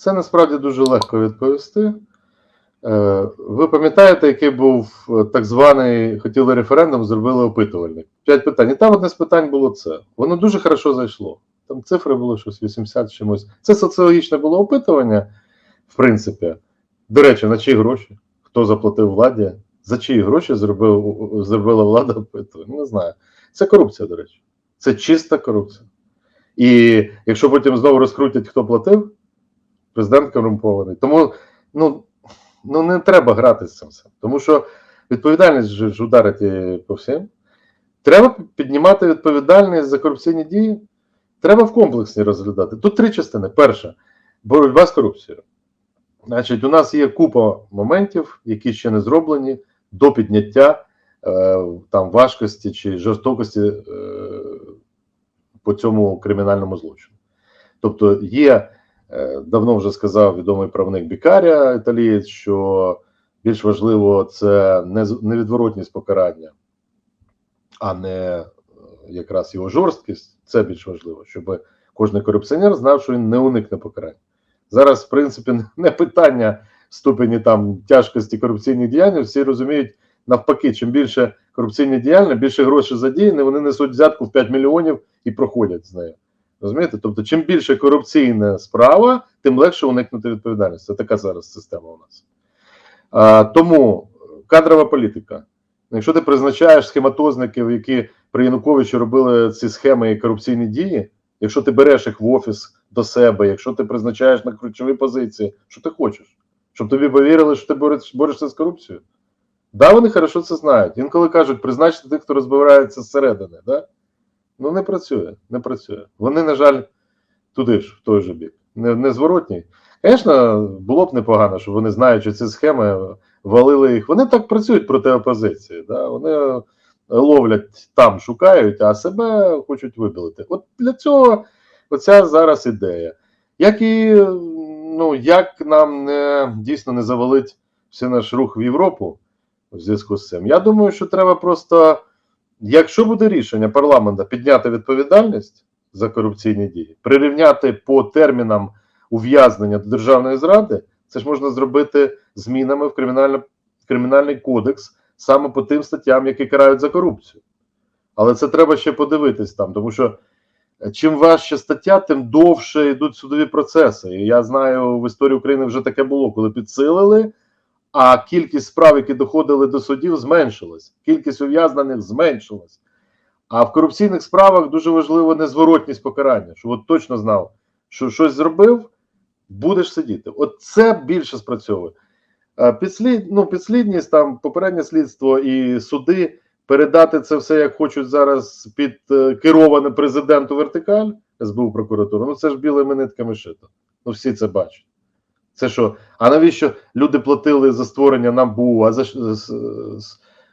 Це насправді дуже легко відповісти. Е, Ви пам'ятаєте, який був е, так званий, хотіли референдум, зробили опитувальник. П'ять питань. І там одне з питань було це. Воно дуже хорошо зайшло. Там цифри було щось 80 чимось. Це соціологічне було опитування, в принципі. До речі, на чиї гроші? Хто заплатив владі? За чиї гроші зробив, зробила влада опитування? Не знаю. Це корупція, до речі. Це чиста корупція. І якщо потім знову розкрутять, хто платив, президент корумпований. Тому ну, ну не треба грати з цим. Тому що відповідальність ж ударить по всім. Треба піднімати відповідальність за корупційні дії. Треба в комплексі розглядати. Тут три частини. Перша боротьба з корупцією. Значить, у нас є купа моментів, які ще не зроблені до підняття е, там важкості чи жорстокості е, по цьому кримінальному злочину. Тобто є, давно вже сказав відомий правник Бікарія, італієць, що більш важливо це невідворотність покарання, а не е, якраз його жорсткість. Це більш важливо, щоб кожен корупціонер знав, що він не уникне покарання. Зараз, в принципі, не питання ступені там тяжкості корупційних діянь. Всі розуміють навпаки, чим більше корупційні діяння, більше грошей задіяні, вони несуть взятку в 5 мільйонів і проходять з нею. Розумієте? Тобто, чим більше корупційна справа, тим легше уникнути відповідальності. Це така зараз система у нас. А, тому кадрова політика. Якщо ти призначаєш схематозників, які при Януковичі робили ці схеми і корупційні дії, якщо ти береш їх в офіс до себе, якщо ти призначаєш на ключові позиції, що ти хочеш? Щоб тобі повірили, що ти борешся з корупцією? Да, вони хорошо це знають. Інколи кажуть, призначте тих, хто розбирається зсередини. Да? Ну не працює, не працює. Вони, на жаль, туди ж, в той же бік. Не, не зворотній. Звісно, було б непогано, щоб вони, знаючи ці схеми, валили їх. Вони так працюють проти опозиції. Да? Вони ловлять там, шукають, а себе хочуть вибілити. От для цього оця зараз ідея. Як і ну, як нам не дійсно не завалить все наш рух в Європу в зв'язку з цим. Я думаю, що треба просто, якщо буде рішення парламенту підняти відповідальність за корупційні дії, прирівняти по термінам ув'язнення до державної зради, це ж можна зробити змінами в кримінальний кодекс саме по тим статтям, які карають за корупцію. Але це треба ще подивитись там, тому що е, чим важча стаття, тим довше йдуть судові процеси. І я знаю, в історії України вже таке було, коли підсилили, а кількість справ, які доходили до судів, зменшилась. Кількість ув'язнених зменшилась. А в корупційних справах дуже важливо незворотність покарання, щоб от точно знав, що щось зробив, будеш сидіти. От це більше спрацьовує. Е, Підслід, ну, підслідність, там попереднє слідство і суди передати це все, як хочуть зараз під е, кероване президенту вертикаль СБУ прокуратуру. Ну це ж білими нитками шито. Ну всі це бачать. Це що? А навіщо люди платили за створення НАБУ, а за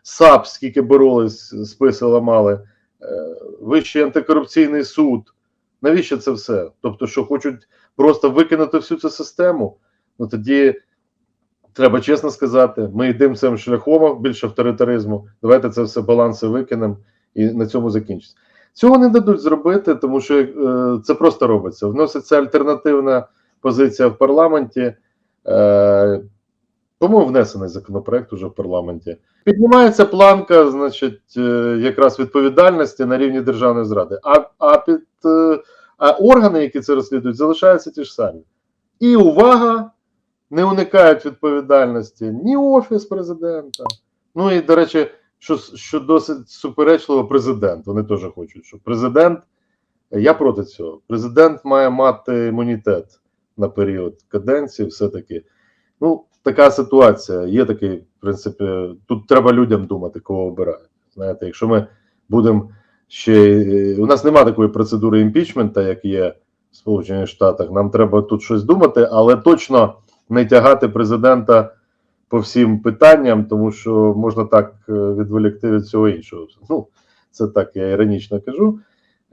САП, скільки боролись, списи ламали, е, Вищий антикорупційний суд. Навіщо це все? Тобто, що хочуть просто викинути всю цю систему? Ну тоді треба чесно сказати, ми йдемо цим шляхом більше авторитаризму. Давайте це все баланси викинемо і на цьому закінчиться. Цього не дадуть зробити, тому що е, це просто робиться. Вноситься альтернативна позиція в парламенті. Е, по-моєму, внесений законопроект уже в парламенті. Піднімається планка, значить, е, якраз відповідальності на рівні державної зради. А, а під е, а органи, які це розслідують, залишаються ті ж самі. І увага, не уникають відповідальності ні офіс президента. Ну і, до речі, що, що досить суперечливо, президент. Вони теж хочуть, щоб президент. Я проти цього. Президент має мати імунітет на період каденції, все-таки. Ну, така ситуація. Є такий, в принципі, тут треба людям думати, кого обирають. Знаєте, якщо ми будемо ще. У нас немає такої процедури імпічмента, як є в Сполучених Штатах. Нам треба тут щось думати, але точно не тягати президента по всім питанням, тому що можна так е, відволікти від всього іншого. Ну, це так, я іронічно кажу.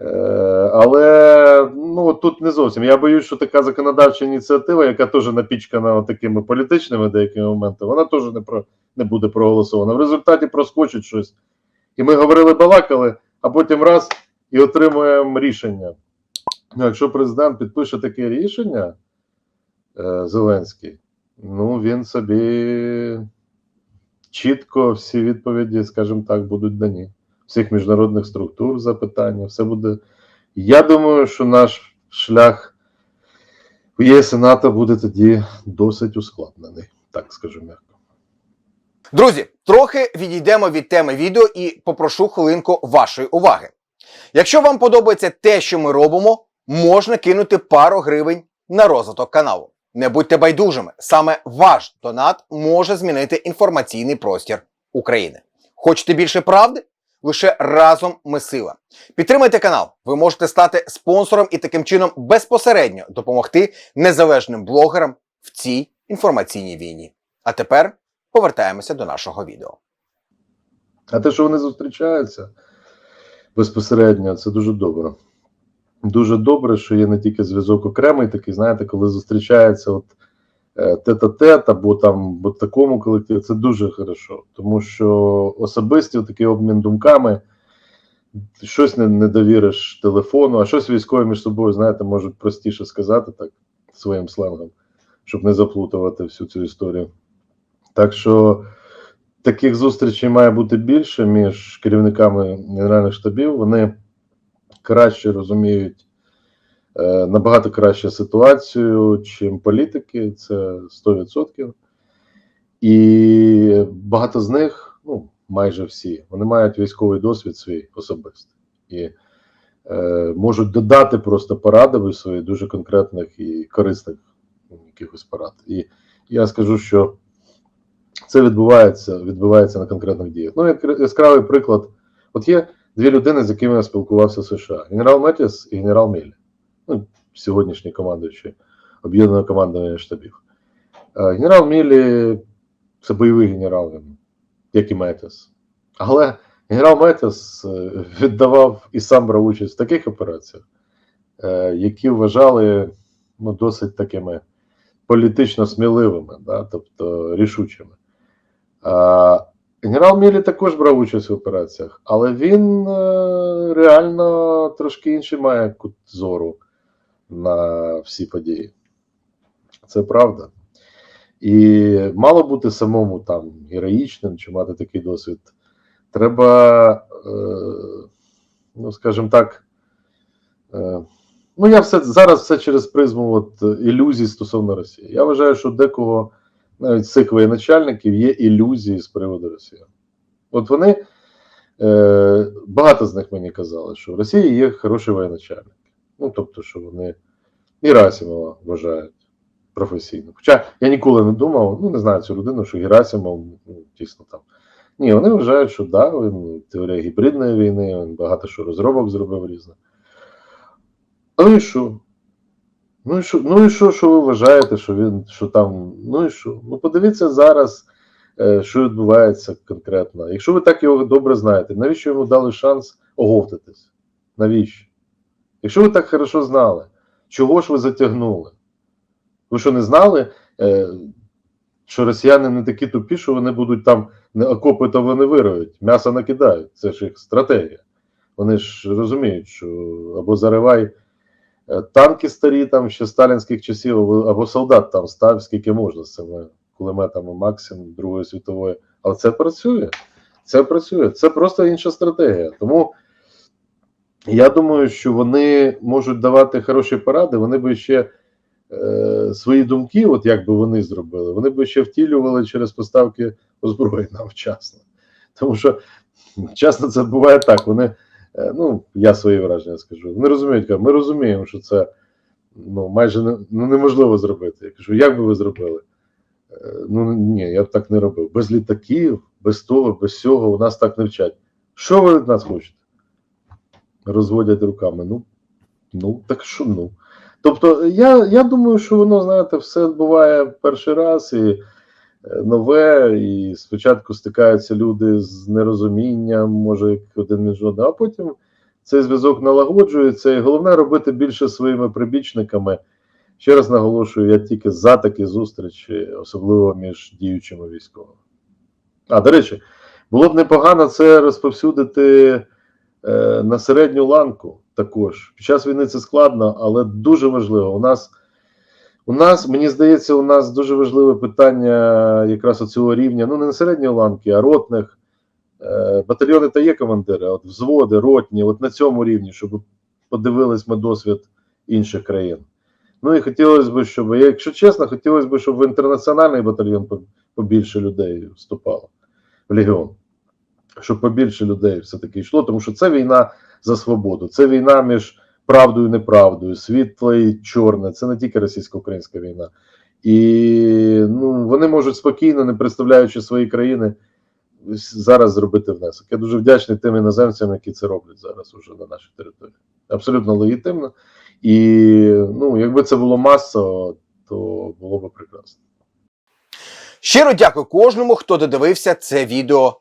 Е, Але ну тут не зовсім. Я боюсь, що така законодавча ініціатива, яка теж напічкана такими політичними деякими моментами, вона теж не про не буде проголосована. В результаті проскочить щось. І ми говорили, балакали, а потім раз і отримуємо рішення. Ну, якщо президент підпише таке рішення, е, Зеленський, ну він собі чітко всі відповіді, скажімо так, будуть дані. Всіх міжнародних структур запитання, все буде. Я думаю, що наш шлях в ЄС і НАТО буде тоді досить ускладнений, так скажу м'яко. Друзі, трохи відійдемо від теми відео і попрошу хвилинку вашої уваги. Якщо вам подобається те, що ми робимо, можна кинути пару гривень на розвиток каналу. Не будьте байдужими, саме ваш донат може змінити інформаційний простір України. Хочете більше правди? Лише разом ми сила. Підтримайте канал. Ви можете стати спонсором і таким чином безпосередньо допомогти незалежним блогерам в цій інформаційній війні. А тепер повертаємося до нашого відео. А те, що вони зустрічаються безпосередньо, це дуже добре. Дуже добре, що є не тільки зв'язок окремий, такий, знаєте, коли зустрічається от тет-а-тет або там в такому колективі, це дуже хорошо. Тому що особисті такий обмін думками, щось не, не довіриш телефону, а щось військові між собою, знаєте, можуть простіше сказати так своїм сленгом, щоб не заплутувати всю цю історію. Так що таких зустрічей має бути більше між керівниками генеральних штабів. Вони краще розуміють е, набагато краще ситуацію, чим політики, це 100%. І багато з них, ну майже всі, вони мають військовий досвід свій особистий і е, можуть додати просто поради свої дуже конкретних і корисних якихось порад. І я скажу, що це відбувається, відбувається на конкретних діях. Ну, як яскравий приклад, от є дві людини, з якими я спілкувався в США: генерал Метіс і генерал Міллі. Ну, сьогоднішні командуючі об'єднаного командування штабів. Е, Генерал Міллі це бойовий генерал, як і Метіс. Але генерал Метіс е, віддавав і сам брав участь в таких операціях, е, які вважали ну, досить такими політично сміливими, да, тобто рішучими. Генерал Мілі також брав участь в операціях, але він реально трошки інший має кут зору на всі події. Це правда. І мало бути самому там героїчним чи мати такий досвід. Треба, е, ну, скажімо так, е, ну я все зараз все через призму от, ілюзій стосовно Росії. Я вважаю, що декого навіть цих воєначальників є ілюзії з приводу Росії. От вони е, багато з них мені казали, що в Росії є хороший воєначальник. Ну, тобто, що вони і Расімова вважають професійно. Хоча я ніколи не думав, ну не знаю цю людину, що Герасимов ну, дійсно там. Ні, вони вважають, що да, він теорія гібридної війни, він багато що розробок зробив різних. Ну і що? Ну і що, ну і що, що ви вважаєте, що він що там? Ну і що? Ну подивіться зараз, е, що відбувається конкретно. Якщо ви так його добре знаєте, навіщо йому дали шанс оговтатись? Навіщо? Якщо ви так хорошо знали, чого ж ви затягнули? Ви що не знали, е, що росіяни не такі тупі, що вони будуть там окопи, то вони вирують, м'ясо накидають. Це ж їх стратегія. Вони ж розуміють, що або заривай. Е, Танки старі там ще сталінських часів, або солдат там став, скільки можна з цими кулеметами максимум Другої світової. Але це працює. Це працює. Це просто інша стратегія. Тому я думаю, що вони можуть давати хороші поради, вони би ще е, свої думки, от як би вони зробили, вони би ще втілювали через поставки озброєння вчасно. Тому що часто це буває так. Вони. Е, Ну, я свої враження скажу. Вони розуміють, ми розуміємо, що це ну, майже не, ну, неможливо зробити. Я кажу, як би ви зробили? Е, Ну ні, я б так не робив. Без літаків, без того, без цього у нас так не вчать. Що ви від нас хочете? Розводять руками. Ну, ну так що ну. Тобто, я, я думаю, що воно, знаєте, все буває перший раз і е, нове, і спочатку стикаються люди з нерозумінням, може, один між одним, а потім цей зв'язок налагоджується, і головне робити більше своїми прибічниками. Ще раз наголошую, я тільки за такі зустрічі, особливо між діючими військовими. А, до речі, було б непогано це розповсюдити на середню ланку також. Під час війни це складно, але дуже важливо. У нас У нас, мені здається, у нас дуже важливе питання якраз оцього рівня, ну не на середньої ланки, а ротних. Е, Батальйони та є командири, от взводи, ротні, от на цьому рівні, щоб подивились ми досвід інших країн. Ну і хотілося б, щоб, якщо чесно, хотілося б, щоб в інтернаціональний батальйон по- побільше людей вступало в Легіон. Щоб побільше людей все-таки йшло, тому що це війна за свободу, це війна між правдою і неправдою, світле і чорне. Це не тільки російсько-українська війна. І ну, вони можуть спокійно, не представляючи свої країни, зараз зробити внесок. Я дуже вдячний тим іноземцям, які це роблять зараз уже на нашій території. Абсолютно легітимно. І ну, якби це було масово, то було б прекрасно. Щиро дякую кожному, хто додивився це відео